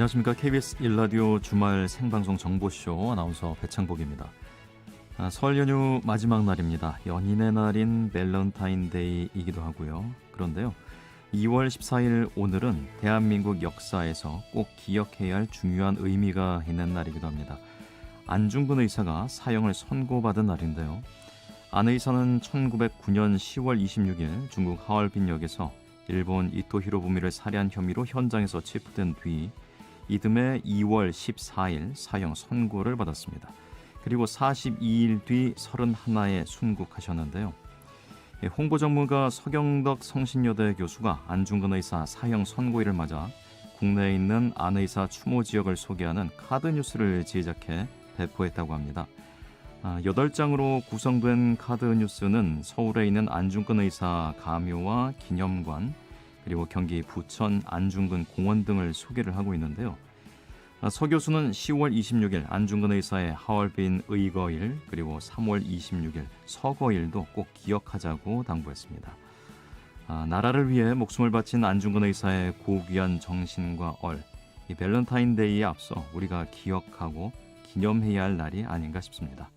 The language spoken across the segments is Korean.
안녕하십니까. KBS 1라디오 주말 생방송 정보쇼 아나운서 배창복입니다. 아, 설 연휴 마지막 날입니다. 연인의 날인 밸런타인데이이기도 하고요. 그런데요. 2월 14일 오늘은 대한민국 역사에서 꼭 기억해야 할 중요한 의미가 있는 날이기도 합니다. 안중근 의사가 사형을 선고받은 날인데요. 안 의사는 1909년 10월 26일 중국 하얼빈역에서 일본 이토 히로부미를 살해한 혐의로 현장에서 체포된 뒤 이듬해 2월 14일 사형 선고를 받았습니다. 그리고 42일 뒤 31에 순국하셨는데요. 예, 홍보 전문가 서경덕 성신여대 교수가 안중근 의사 사형 선고일을 맞아 국내에 있는 안 의사 추모 지역을 소개하는 카드 뉴스를 제작해 배포했다고 합니다. 아, 8장으로 구성된 카드 뉴스는 서울에 있는 안중근 의사 가묘와 기념관 그리고 경기 부천 안중근 공원 등을 소개를 하고 있는데요. 아, 서 교수는 10월 26일 안중근 의사의 하얼빈 의거일 그리고 3월 26일 서거일도 꼭 기억하자고 당부했습니다. 아, 나라를 위해 목숨을 바친 안중근 의사의 고귀한 정신과 얼, 이 밸런타인데이에 앞서 우리가 기억하고 기념해야 할 날이 아닌가 싶습니다.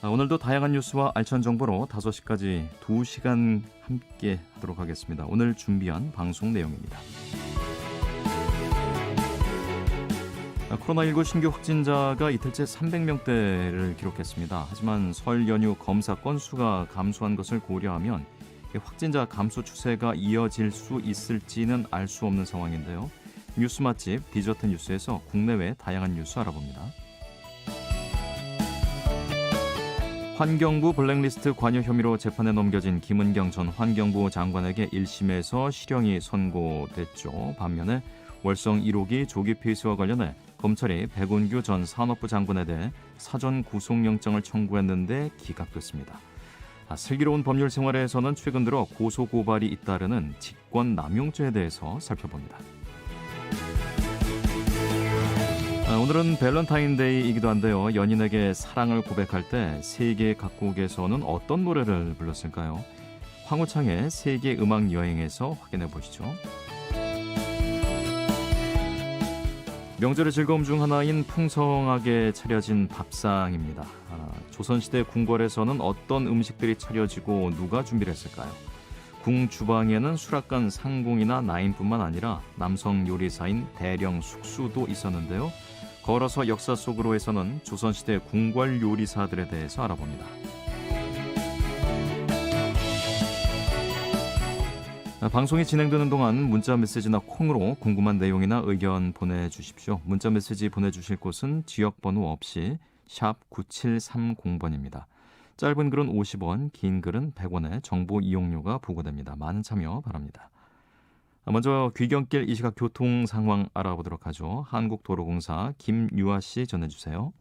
아, 오늘도 다양한 뉴스와 알찬 정보로 5시까지 2시간 함께 하도록 하겠습니다. 오늘 준비한 방송 내용입니다. 아, 코로나19 신규 확진자가 이틀째 300명대를 기록했습니다. 하지만 설 연휴 검사 건수가 감소한 것을 고려하면 이 확진자 감소 추세가 이어질 수 있을지는 알 수 없는 상황인데요. 뉴스 맛집 디저트 뉴스에서 국내외 다양한 뉴스 알아봅니다. 환경부 블랙리스트 관여 혐의로 재판에 넘겨진 김은경 전 환경부 장관에게 1심에서 실형이 선고됐죠. 반면에 월성 1호기 조기 폐쇄와 관련해 검찰이 백운규 전 산업부 장관에 대해 사전 구속영장을 청구했는데 기각됐습니다. 아, 슬기로운 법률 생활에서는 최근 들어 고소 고발이 잇따르는 직권 남용죄에 대해서 살펴봅니다. 오늘은 밸런타인데이이기도 한데요. 연인에게 사랑을 고백할 때 세계 각국에서는 어떤 노래를 불렀을까요? 황우창의 세계 음악 여행에서 확인해 보시죠. 명절의 즐거움 중 하나인 풍성하게 차려진 밥상입니다. 아, 조선시대 궁궐에서는 어떤 음식들이 차려지고 누가 준비를 했을까요? 궁 주방에는 수락관 상궁이나 나인뿐만 아니라 남성 요리사인 대령 숙수도 있었는데요. 걸어서 역사 속으로에서는 조선시대 궁궐 요리사들에 대해서 알아봅니다. 아, 방송이 진행되는 동안 문자 메시지나 콩으로 궁금한 내용이나 의견 보내주십시오. 문자 메시지 보내주실 곳은 지역번호 없이 샵 9730번입니다. 짧은 글은 50원, 긴 글은 100원의 정보 이용료가 부과됩니다. 많은 참여 바랍니다. 아, 먼저 귀경길 이 시각 교통 상황 알아보도록 하죠. 한국도로공사 김유아 씨 전해주세요.